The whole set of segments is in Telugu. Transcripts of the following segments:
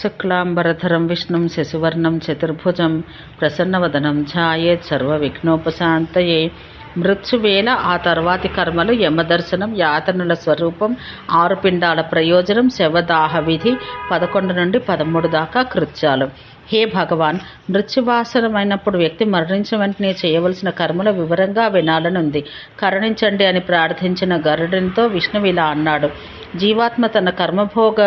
శుక్లాంబరధరం విష్ణుం శశివర్ణం చతుర్భుజం ప్రసన్నవదనం ఛాయేత్ సర్వవిఘ్నోపశాంతయే మృత్యువేళ ఆ తర్వాతి కర్మలు యమదర్శనం యాతనుల స్వరూపం ఆరు పిండాల ప్రయోజనం శవదాహ విధి పదకొండు నుండి పదమూడు దాకా కృత్యాలు. హే భగవాన్ మృత్యువాసనమైనప్పుడు వ్యక్తి మరణించిన వెంటనే చేయవలసిన కర్మల వివరంగా వినాలనుంది. కరుణించండి అని ప్రార్థించిన గరుడునితో విష్ణువు ఇలా అన్నాడు. జీవాత్మ తన కర్మభోగ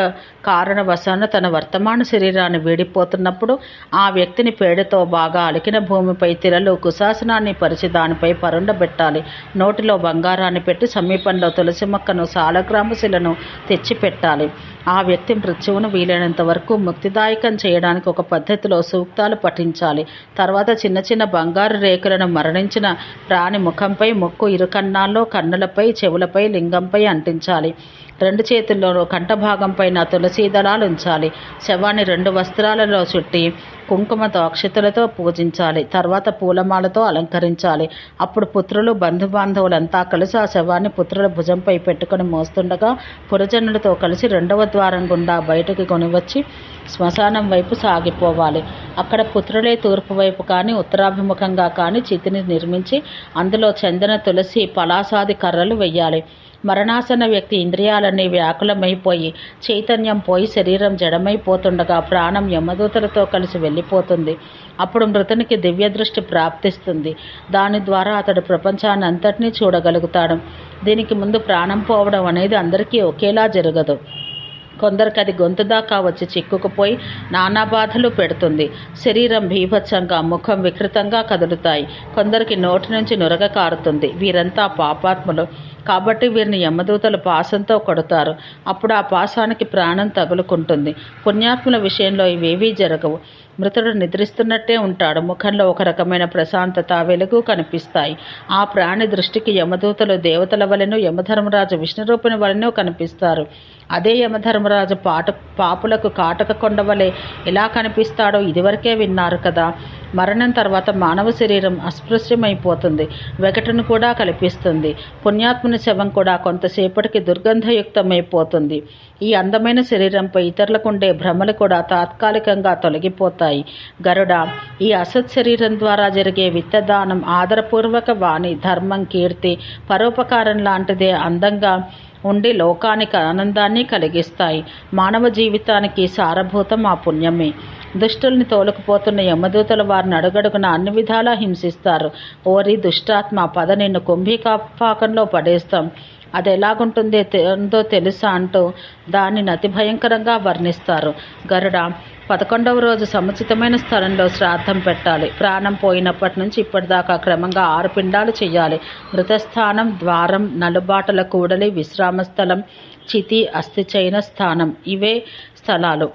కారణవశాన తన వర్తమాన శరీరాన్ని వీడిపోతున్నప్పుడు ఆ వ్యక్తిని పేడతో బాగా అలికిన భూమిపై తిరలు కుశాసనాన్ని పరిచి దానిపై పరుండబెట్టాలి నోటిలో బంగారాన్ని పెట్టి సమీపంలో తులసి మొక్కను సాలగ్రామశిలను తెచ్చిపెట్టాలి. ఆ వ్యక్తి మృత్యువును వీలైనంత వరకు ముక్తిదాయకం చేయడానికి ఒక పద్ధతిలో సూక్తాలు పఠించాలి. తర్వాత చిన్న చిన్న బంగారు రేకులను మరణించిన ప్రాణి ముఖంపై ముక్కు ఇరు కన్నాల్లో కన్నులపై చెవులపై లింగంపై అంటించాలి. రెండు చేతుల్లోనూ కంఠభాగంపై నా తులసీ దళాలు ఉంచాలి. శవాన్ని రెండు వస్త్రాలలో చుట్టి కుంకుమతో అక్షతలతో పూజించాలి. తర్వాత పూలమాలతో అలంకరించాలి. అప్పుడు పుత్రులు బంధుబాంధవులంతా కలిసి ఆ శవాన్ని పుత్రుల భుజంపై పెట్టుకుని మోస్తుండగా పురజనులతో కలిసి రెండవ ద్వారం గుండా బయటకు కొనివచ్చి శ్మశానం వైపు సాగిపోవాలి. అక్కడ పుత్రులే తూర్పు వైపు కానీ ఉత్తరాభిముఖంగా కానీ చితిని నిర్మించి అందులో చందన తులసి పలాసాది కర్రలు వెయ్యాలి. మరణాసన వ్యక్తి ఇంద్రియాలన్నీ వ్యాకులమైపోయి చైతన్యం పోయి శరీరం జడమైపోతుండగా ప్రాణం యమదూతలతో కలిసి వెళ్ళిపోతుంది. అప్పుడు మృతునికి దివ్య దృష్టి ప్రాప్తిస్తుంది. దాని ద్వారా అతడు ప్రపంచాన్ని అంతటినీ చూడగలుగుతాడు. దీనికి ముందు ప్రాణం పోవడం అనేది అందరికీ ఒకేలా జరగదు. కొందరికి అది గొంతు దాకా వచ్చి చిక్కుకుపోయి నానా బాధలు పెడుతుంది. శరీరం భీభత్సంగా ముఖం వికృతంగా కదులుతాయి. కొందరికి నోటి నుంచి నురగ కారుతుంది. వీరంతా పాపాత్ములు. కాబట్టి వీరిని యమదూతలు పాసంతో కొడతారు. అప్పుడు ఆ పాసానికి ప్రాణం తగులుకుంటుంది. పుణ్యాత్ముల విషయంలో ఇవేవీ జరగవు. మృతుడు నిద్రిస్తున్నట్టే ఉంటాడు. ముఖంలో ఒక రకమైన ప్రశాంతత వెలుగు కనిపిస్తాయి. ఆ ప్రాణి దృష్టికి యమదూతలు దేవతల వలెను యమధర్మరాజు విష్ణురూపుని వలెనో కనిపిస్తారు. అదే యమధర్మరాజు పాట పాపులకు కాటక కొండ వలె ఎలా కనిపిస్తాడో ఇదివరకే విన్నారు కదా. మరణం తర్వాత మానవ శరీరం అస్పృశ్యమైపోతుంది. వెగటును కూడా కల్పిస్తుంది. పుణ్యాత్ముని శవం కూడా కొంతసేపటికి దుర్గంధయుక్తమైపోతుంది. ఈ అందమైన శరీరంపై ఇతరులకు ఉండే భ్రమలు కూడా తాత్కాలికంగా తొలగిపోతాయి. గరుడ ఈ అసత్ శరీరం ద్వారా జరిగే విత్తదానం ఆదరపూర్వక వాణి ధర్మం కీర్తి పరోపకారం లాంటిదే అందంగా ఉండి లోకానికి ఆనందాన్ని కలిగిస్తాయి. మానవ జీవితానికి సారభూతం ఆ పుణ్యమే. దుష్టుల్ని తోలుకుపోతున్న యమదూతలు వారిని అడుగడుగున అన్ని విధాలా హింసిస్తారు. ఓరి దుష్టాత్మ పద నిన్ను కుంభీకాపాకంలో పడేస్తాం. అది ఎలాగుంటుందో ఉందో తెలుసా అంటూ దానిని అతి భయంకరంగా వర్ణిస్తారు. గరుడ పదకొండవ రోజు సముచితమైన స్థలంలో శ్రాద్ధం పెట్టాలి. ప్రాణం పోయినప్పటి నుంచి ఇప్పటిదాకా క్రమంగా ఆరు పిండాలు చేయాలి మృతస్థానం ద్వారం నలుబాటల కూడలి విశ్రామ స్థలం చితి అస్థిచైన స్థానం. ఇవే స్థలాలు.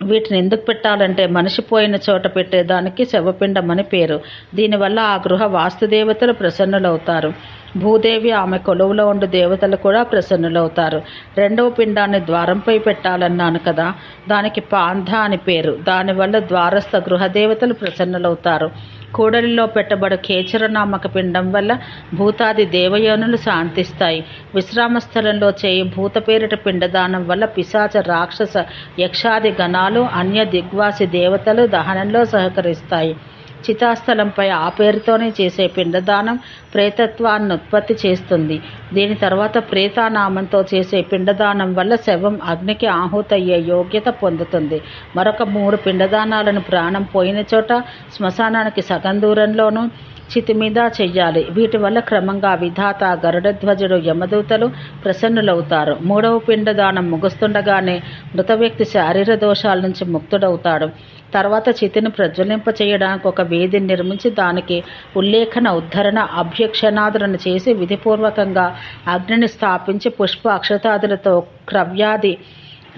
వీటిని ఎందుకు పెట్టాలంటే మనిషి పోయిన చోట పెట్టేదానికి శవపిండం అని పేరు. దీనివల్ల ఆ గృహ వాస్తుదేవతలు ప్రసన్నులవుతారు. భూదేవి ఆమె కొలువులో ఉండు దేవతలు కూడా ప్రసన్నులవుతారు. రెండవ పిండాన్ని ద్వారంపై పెట్టాలన్నాను కదా దానికి పాంధ అని పేరు. దానివల్ల ద్వారస్థ గృహదేవతలు ప్రసన్నులవుతారు. కూడలిలో పెట్టబడు కేచరనామక పిండం వల్ల భూతాది దేవయోనులు శాంతిస్తాయి. విశ్రామ స్థలంలో చేయి భూత పేరిట పిండదానం వల్ల పిశాచ రాక్షస యక్షాది గణాలు అన్య దిగ్వాసి దేవతలు దహనంలో సహకరిస్తాయి. చితాస్థలంపై ఆ పేరుతోనే చేసే పిండదానం ప్రేతత్వాన్ని ఉత్పత్తి చేస్తుంది. దీని తర్వాత ప్రేతానామంతో చేసే పిండదానం వల్ల శవం అగ్నికి ఆహుతయ్యే యోగ్యత పొందుతుంది. మరొక మూడు పిండదానాలను ప్రాణం పోయిన చోట శ్మశానానికి సగం దూరంలోనూ చితి మీద చెయ్యాలి. వీటి వల్ల క్రమంగా విధాత గరుడధ్వజుడు యమదూతలు ప్రసన్నులవుతారు. మూడవ పిండదానం ముగుస్తుండగానే మృత వ్యక్తి శారీర దోషాల నుంచి ముక్తుడవుతాడు. తర్వాత చితిని ప్రజ్వలింప చేయడానికి ఒక వేదిని నిర్మించి దానికి ఉల్లేఖన ఉద్ధరణ అభ్యక్షనాదులను చేసి విధిపూర్వకంగా అగ్నిని స్థాపించి పుష్ప అక్షతాదులతో క్రవ్యాది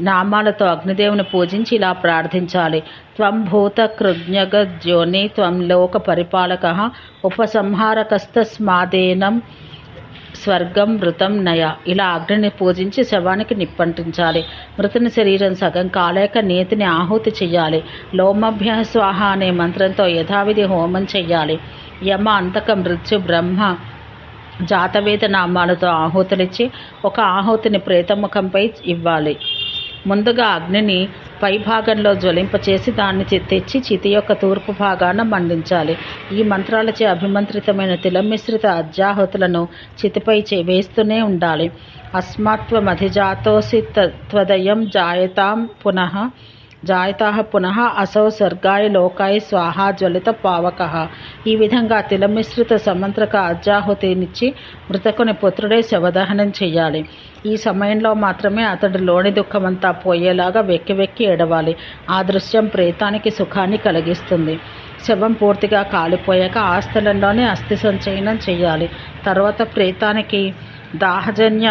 నామాలతో అగ్నిదేవుని పూజించి ఇలా ప్రార్థించాలి. త్వం భూత కృజ్ఞగ జ్యోని త్వం లోక పరిపాలక ఉపసంహారకస్తస్మాదేనం స్వర్గం మృతం నయ. ఇలా అగ్నిని పూజించి శవానికి నిప్పంటించాలి. మృతుని శరీరం సగం కాలేక నేతిని ఆహుతి చెయ్యాలి. లోమభ్య స్వాహ అనే మంత్రంతో యథావిధి హోమం చెయ్యాలి. యమ అంతక మృత్యు బ్రహ్మ జాతవేద నామాలతో ఆహుతులిచ్చి ఒక ఆహుతిని ప్రేతముఖంపై ఇవ్వాలి. ముందుగా అగ్నిని పై భాగంలో జ్వలింపచేసి దాన్ని తెచ్చి చితి యొక్క తూర్పు భాగాన మండించాలి. ఈ మంత్రాలచే అభిమంత్రితమైన తిలమిశ్రిత అజ్జాహుతులను చితిపై చే- వేస్తూనే ఉండాలి. అస్మాత్వమధిజాతోసి త్వదయం జాయతాం పునః జాయితాహ పునః అసౌ స్వర్గాయ లోకాయ స్వాహా జ్వలిత పావక. ఈ విధంగా తిలమిశ్రిత సమంత్రక అజ్జాహుతినిచ్చి మృతకుని పుత్రుడే శవదహనం చేయాలి ఈ సమయంలో మాత్రమే అతడు లోని దుఃఖమంతా పోయేలాగా వెక్కి వెక్కి ఎడవాలి ఆ దృశ్యం ప్రేతానికి సుఖాన్ని కలిగిస్తుంది. శవం పూర్తిగా కాలిపోయాక ఆస్థలంలోనే అస్థి సంచయనం చేయాలి తర్వాత ప్రేతానికి దాహజన్య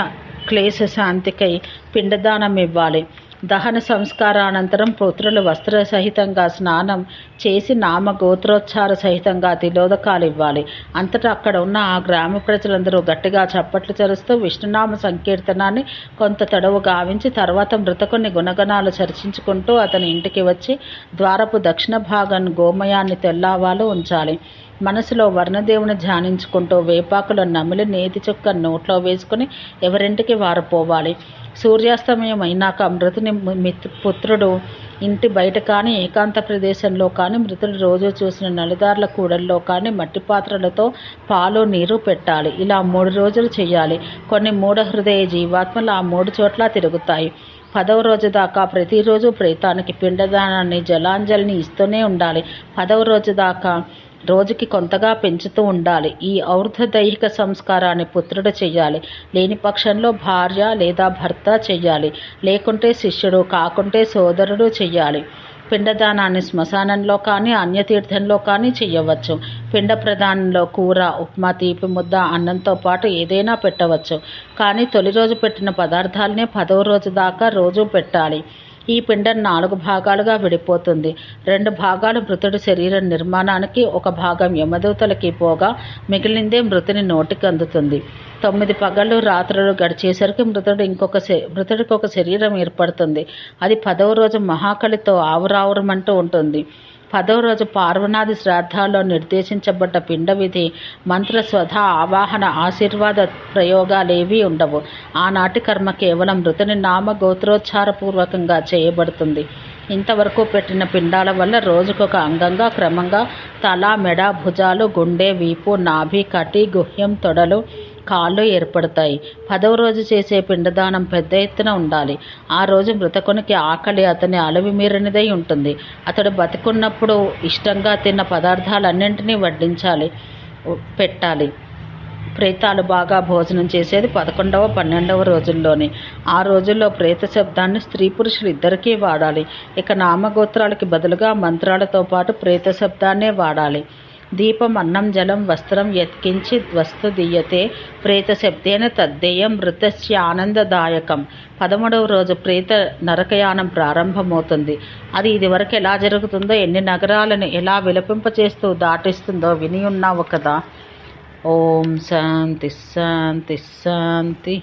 క్లేశ శాంతికై పిండదానం ఇవ్వాలి దహన సంస్కారానంతరం పుత్రులు వస్త్ర సహితంగా స్నానం చేసి నామ గోత్రోచ్చార సహితంగా తిలోదకాలు ఇవ్వాలి అంతటా అక్కడ ఉన్న ఆ గ్రామ ప్రజలందరూ గట్టిగా చప్పట్లు చరుస్తూ విష్ణునామ సంకీర్తనాన్ని కొంత తడవు గావించి తర్వాత మృతకుని గుణగణాలు చర్చించుకుంటూ అతని ఇంటికి వచ్చి ద్వారపు దక్షిణ భాగం గోమయాన్ని తెల్లావాలు ఉంచాలి. మనసులో వర్ణదేవుని ధ్యానించుకుంటూ వేపాకుల నమిలి నేతి చుక్క నోట్లో వేసుకుని ఎవరింటికి వారు పోవాలి? సూర్యాస్తమయం అయినాక మృతుని మిత్ పుత్రుడు ఇంటి బయట కానీ ఏకాంత ప్రదేశంలో కానీ మృతుడు రోజు చూసిన నలుదార్ల కూడల్లో కానీ మట్టి పాత్రలతో పాలు నీరు పెట్టాలి. ఇలా మూడు రోజులు చేయాలి కొన్ని మూఢ హృదయ జీవాత్మలు ఆ మూడు చోట్ల తిరుగుతాయి. పదవ రోజు దాకా ప్రతిరోజు ప్రేతానికి పిండదానాన్ని జలాంజలిని ఇస్తూనే ఉండాలి. పదవ రోజు దాకా రోజుకి కొంతగా పెంచుతూ ఉండాలి. ఈ ఔర్ధ దైహిక సంస్కారాన్ని పుత్రుడు చేయాలి లేని పక్షంలో భార్య లేదా భర్త చేయాలి లేకుంటే శిష్యుడు కాకుంటే సోదరుడు చెయ్యాలి. పిండదానాన్ని శ్మశానంలో కానీ అన్యతీర్థంలో కానీ చేయవచ్చు పిండ ప్రదానంలో కూర ఉప్మా తీపి ముద్ద అన్నంతో పాటు ఏదైనా పెట్టవచ్చు. కానీ తొలి రోజు పెట్టిన పదార్థాలనే పదవ రోజు దాకా రోజు పెట్టాలి. ఈ పిండం నాలుగు భాగాలుగా విడిపోతుంది. రెండు భాగాలు మృతుడి శరీర నిర్మాణానికి ఒక భాగం యమదూతలకి పోగా మిగిలిందే మృతుని నోటికి అందుతుంది. తొమ్మిది పగళ్ళు రాత్రులు గడిచేసరికి మృతుడు ఇంకొక శ- మృతుడికి ఒక శరీరం ఏర్పడుతుంది. అది పదవ రోజు మహాకళితో ఆవురావురమంటూ ఉంటుంది. పదవ రోజు పార్వనాది శ్రాద్ధాల్లో నిర్దేశించబడ్డ పిండ విధి మంత్ర స్వధ ఆవాహన ఆశీర్వాద ప్రయోగాలేవీ ఉండవు. ఆనాటి కర్మ కేవలం మృతుని నామ గోత్రోచ్చారపూర్వకంగా చేయబడుతుంది. ఇంతవరకు పెట్టిన పిండాల వల్ల రోజుకొక అంగంగా క్రమంగా తల మెడ భుజాలు గుండె వీపు నాభి కటి గుహ్యం తొడలు కాళ్ళు ఏర్పడతాయి. పదవ రోజు చేసే పిండదానం పెద్ద ఎత్తున ఉండాలి. ఆ రోజు మృతకునికి ఆకలి అతని అలవి మీరనిదై ఉంటుంది. అతడు బతికున్నప్పుడు ఇష్టంగా తిన్న పదార్థాలన్నింటినీ వడ్డించాలి పెట్టాలి. ప్రేతాలు బాగా భోజనం చేసేది పదకొండవ పన్నెండవ రోజుల్లోనే. ఆ రోజుల్లో ప్రేత శబ్దాన్ని స్త్రీ పురుషులు ఇద్దరికీ వాడాలి. ఇక నామగోత్రాలకి బదులుగా మంత్రాలతో పాటు ప్రేత శబ్దాన్నే వాడాలి. దీపం అన్నం జలం వస్త్రం యత్కించి వస్తు దీయతే ప్రేత శబ్దేన తద్దేయం మృతస్య ఆనందదాయకం. పదమూడవ రోజు ప్రేత నరకయానం ప్రారంభమవుతుంది. అది ఇదివరకు ఎలా జరుగుతుందో ఎన్ని నగరాలను ఎలా విలపింపచేస్తూ దాటిస్తుందో విని ఉన్నావు కదా. ఓం శాంతి శాంతి శాంతి